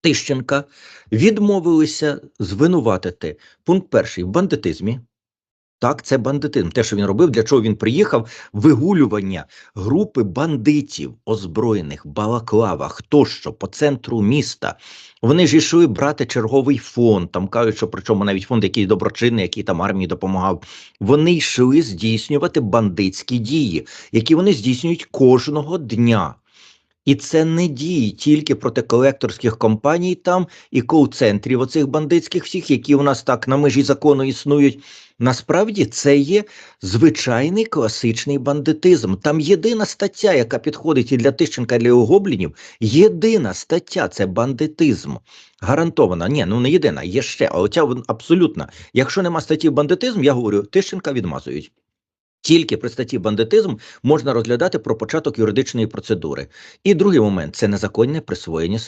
Тищенка відмовилися звинуватити пункт перший в бандитизмі. Так, це бандитизм. Те, що він робив, для чого він приїхав, вигулювання групи бандитів, озброєних, балаклавах тощо по центру міста. Вони ж йшли брати черговий фонд. Там кажуть, що причому навіть фонд, який доброчинний, який там армії допомагав. Вони йшли здійснювати бандитські дії, які вони здійснюють кожного дня. І це не дії тільки проти колекторських компаній там і кол-центрів оцих бандитських всіх, які у нас так на межі закону існують. Насправді це є звичайний класичний бандитизм. Там єдина стаття, яка підходить і для Тищенка, і для гоблінів, єдина стаття це бандитизм. Гарантована. Ні, ну не єдина, є ще, а оця вон абсолютна. Якщо нема статті бандитизм, я говорю, Тищенка відмазують. Тільки при статті бандитизм можна розглядати про початок юридичної процедури. І другий момент це незаконне присвоєння